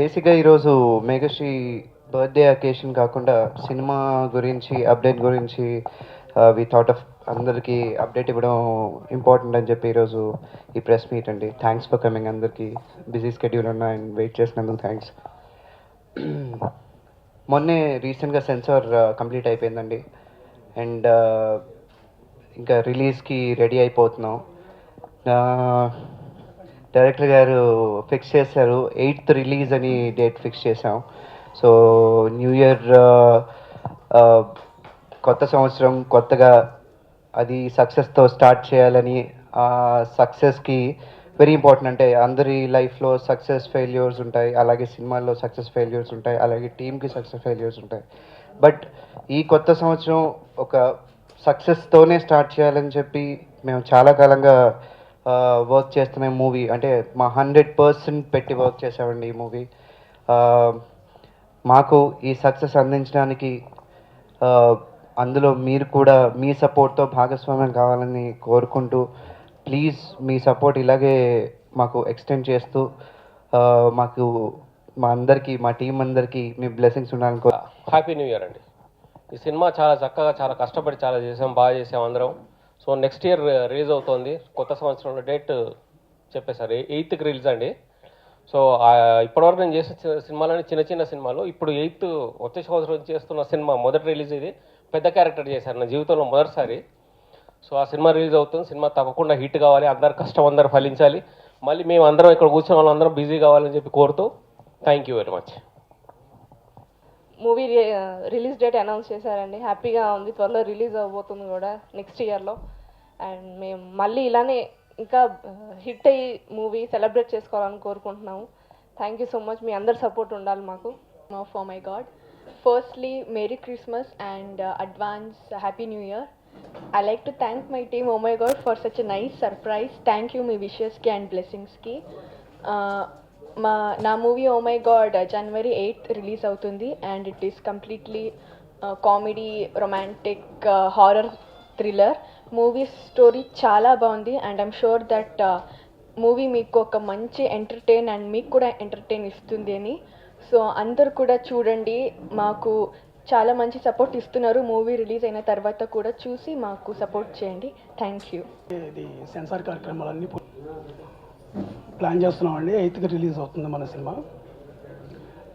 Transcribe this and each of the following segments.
బేసిక్గా ఈరోజు Meghashree birthday occasion కాకుండా సినిమా గురించి అప్డేట్ గురించి వి థాట్ ఆఫ్ అందరికీ అప్డేట్ ఇవ్వడం ఇంపార్టెంట్ అని చెప్పి ఈరోజు ఈ ప్రెస్ మీట్ అండి. థ్యాంక్స్ ఫర్ కమింగ్ అందరికీ. బిజీ స్కెడ్యూల్ ఉన్న అండ్ వెయిట్ చేసినందుకు థ్యాంక్స్ మొన్నే రీసెంట్గా సెన్సార్ కంప్లీట్ అయిపోయిందండి. అండ్ ఇంకా రిలీజ్కి రెడీ అయిపోతున్నాం. డైరెక్టర్ గారు ఫిక్స్ చేశారు. ఎయిత్ రిలీజ్ అని డేట్ ఫిక్స్ చేశాం. సో న్యూ ఇయర్ కొత్త సంవత్సరం కొత్తగా అది సక్సెస్తో స్టార్ట్ చేయాలని ఆ సక్సెస్కి వెరీ ఇంపార్టెంట్ అంటే అందరి లైఫ్లో సక్సెస్ ఫెయిల్యూర్స్ ఉంటాయి. అలాగే సినిమాల్లో సక్సెస్ ఫెయిల్యూర్స్ ఉంటాయి. అలాగే టీంకి సక్సెస్ ఫెయిల్యూర్స్ ఉంటాయి. బట్ ఈ కొత్త సంవత్సరం ఒక సక్సెస్తోనే స్టార్ట్ చేయాలని చెప్పి మేము చాలా కాలంగా వర్క్ చేస్తున్న మూవీ అంటే మా హండ్రెడ్ పర్సెంట్ పెట్టి వర్క్ చేసామండి ఈ మూవీ మాకు ఈ సక్సెస్ అందించడానికి అందులో మీరు కూడా మీ సపోర్ట్తో భాగస్వామ్యం కావాలని కోరుకుంటూ ప్లీజ్ మీ సపోర్ట్ ఇలాగే మాకు ఎక్స్టెండ్ చేస్తూ మాకు మా అందరికీ మా టీం అందరికీ మీ బ్లెస్సింగ్స్ ఉండాలని హ్యాపీ న్యూ ఇయర్ అండి. ఈ సినిమా చాలా చక్కగా చాలా కష్టపడి చాలా చేసాం బాగా చేసాం అందరం. సో నెక్స్ట్ ఇయర్ రిలీజ్ అవుతోంది. కొత్త సంవత్సరంలో డేట్ చెప్పేశారు. ఎయిత్కి రిలీజ్ అండి. సో ఇప్పటివరకు నేను చేసిన సినిమాలని చిన్న చిన్న సినిమాలు. ఇప్పుడు ఎయిత్ వచ్చే సంవత్సరం చేస్తున్న సినిమా మొదటి రిలీజ్ ఇది. పెద్ద క్యారెక్టర్ చేశారు నా జీవితంలో మొదటిసారి. సో ఆ సినిమా రిలీజ్ అవుతుంది. సినిమా తప్పకుండా హిట్ కావాలి. అందరు కష్టం అందరు ఫలించాలి. మళ్ళీ మేము అందరం ఇక్కడ కూర్చున్న వాళ్ళందరం బిజీ కావాలని చెప్పి కోరుతూ thank you very much. Movie release date announce చేశారండి. హ్యాపీగా ఉంది. త్వరలో రిలీజ్ అవ్వబోతుంది కూడా నెక్స్ట్ ఇయర్లో. అండ్ మేము మళ్ళీ ఇలానే ఇంకా హిట్ అయ్యి మూవీ సెలబ్రేట్ చేసుకోవాలని కోరుకుంటున్నాము. Thank you so much. మీ అందరు సపోర్ట్ ఉండాలి మాకు. No for my God firstly merry Christmas and advance happy new year I like to thank my team oh my God for such nice surprise thank you మీ విషెస్కి and బ్లెస్సింగ్స్కి మా నా movie oh my God January eighth release అవుతుంది and it is completely comedy romantic horror thriller movie story చాలా బాగుంది and I'm sure that movie మీకు ఒక మంచి ఎంటర్టైన్ అండ్ మీకు కూడా ఎంటర్టైన్ ఇస్తుంది అని. సో అందరు కూడా చూడండి. మాకు చాలా మంచి సపోర్ట్ ఇస్తున్నారు. మూవీ రిలీజ్ అయిన తర్వాత కూడా చూసి మాకు సపోర్ట్ చేయండి. థ్యాంక్ యూ సెన్సార్ కార్యక్రమాలన్నీ ప్లాన్ చేస్తున్నామండి. ఎయిత్కి రిలీజ్ అవుతుంది మన సినిమా.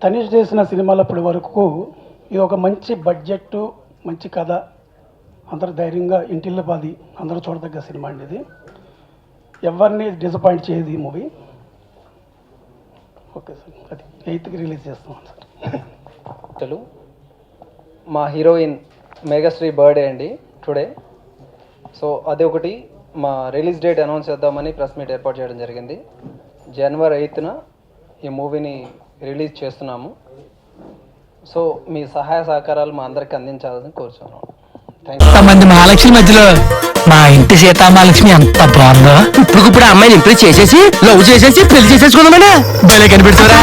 తనీష్ చేసిన సినిమాలు అప్పటి వరకు ఇది ఒక మంచి బడ్జెట్ మంచి కథ అందరూ ధైర్యంగా ఇంటిల్లి పాది అందరూ చూడదగ్గ సినిమా అండి ఇది. ఎవరిని డిసప్పాయింట్ చేయదు ఈ మూవీ ఓకే సార్ అది ఎయిత్కి రిలీజ్ చేస్తున్నాం సార్. తెలుగు మా హీరోయిన్ మేఘశ్రీ బర్త్డే అండి టుడే. సో అది ఒకటి మా రిలీజ్ డేట్ అనౌన్స్ చేద్దామని ప్రెస్ మీట్ ఏర్పాటు చేయడం జరిగింది. జనవరి ఎయిత్న ఈ మూవీని రిలీజ్ చేస్తున్నాము. సో మీ సహాయ సహకారాలు మా అందరికి అందించాలని కోరుచున్నాం మహాలక్ష్మి మధ్యలో మా ఇంటి సీతామహాలక్ష్మి ఎంత బాగుందో. ఇప్పుడు ఇప్పుడు అమ్మాయిని ఇంప్రెస్ చేసేసి లవ్ చేసేసి పెళ్ళి చేసేసుకుందామనే. భలే కనిపెడుతురా